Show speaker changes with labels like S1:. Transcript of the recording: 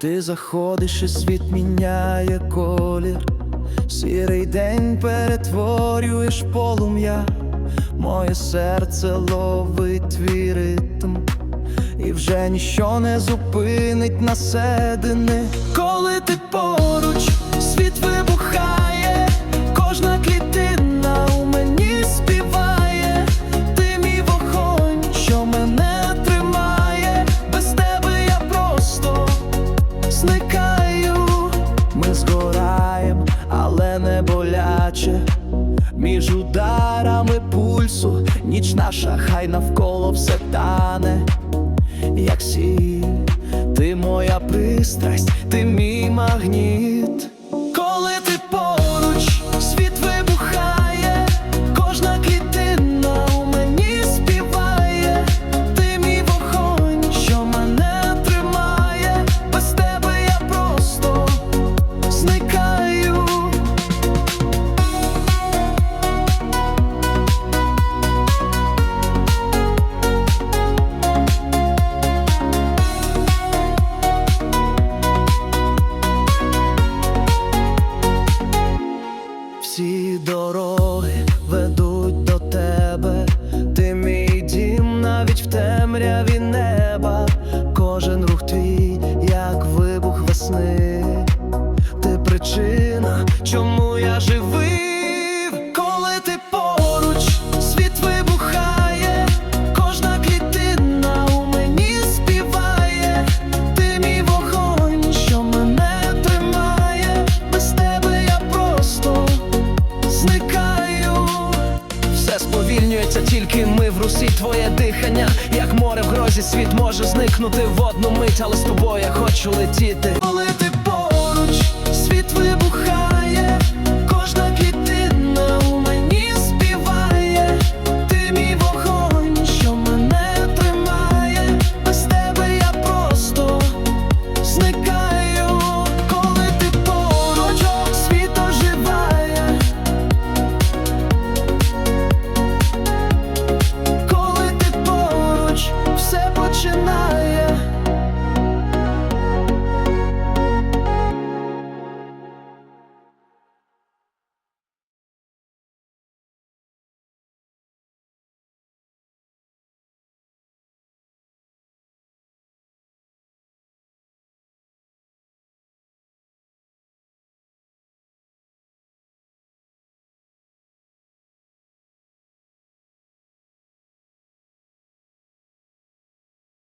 S1: ти заходиш, і світ міняє колір, сірий день перетворюєш полум'я, моє серце ловить твій ритм, і вже ніщо не зупинить наседини. Коли ти поруч, боляче. Між ударами пульсу, ніч наша, хай навколо все тане, як сіль, ти моя пристрасть, ти мій магніт. Темряві неба, кожен рух твій, як вибух весни, ти причина, чому я живий, сповільнюється, тільки ми. В русі твоє дихання, як море в грозі, світ може зникнути в одну мить, але з тобою я хочу летіти. Коли ти поруч, світ вибухає